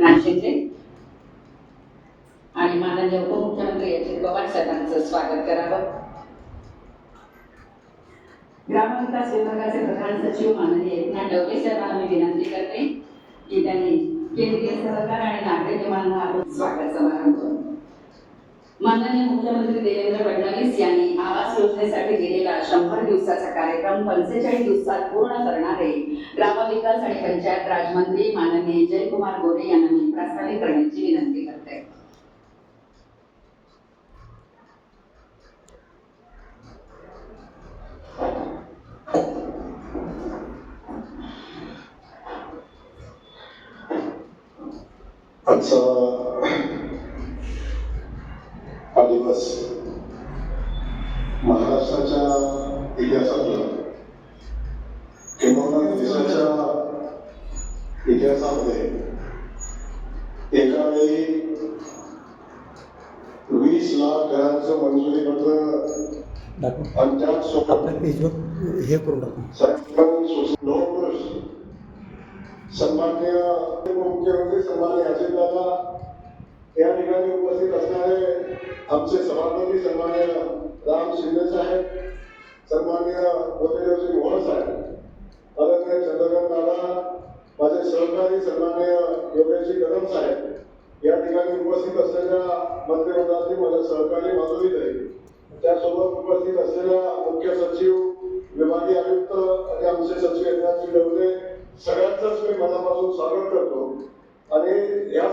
नाशिकचे आणि माननीय उपमुख्यमंत्री अजित पवार साहेबांचं स्वागत करावं. ग्रामविकास विभागाचे प्रधान सचिव माननीय एकनाथ डवले साहेबांना मी विनंती करते की त्यांनी केंद्रीय सहकार आणि नागरी विमान स्वागत समारंभ. माननीय मुख्यमंत्री देवेंद्र फडणवीस यांनी आवास योजनेसाठी दिलेला शंभर दिवसाचा कार्यक्रम पंचेचाळीस दिवसात पूर्ण करणारे पंचायत राजमंत्री माननीय जयकुमार गोरे यांना मी प्रास्ताविक करण्याची विनंती करते. आजचा हा दिवस महाराष्ट्राच्या इतिहासात इतिहासामध्ये एका वेळी वीस लाख घरांचं मंजुरी पत्र दाखव आणि त्यात आपल्या पेजवर हे करून टाकू सर्वांनी सन्मान्य मुख्यमंत्री सन्मान्य अजितदादा या ठिकाणी उपस्थित असणारे आमचे सभापती सन्मान्य राम शिंदे साहेब सन्मान्य मोतेदेवजी मोहन साहेब सहकारी सन्मान्य योगेशजी कदम साहेब या ठिकाणी उपस्थित असलेल्या मंत्रिमंडळातील माझ्या सहकारी माधुरीताई त्यासोबत उपस्थित असलेल्या मुख्य सचिव विभागीय आयुक्त आणि आमचे सचिव एकनाथजी डवले सगळ्यांचंच मी मनापासून स्वागत करतो. आणि या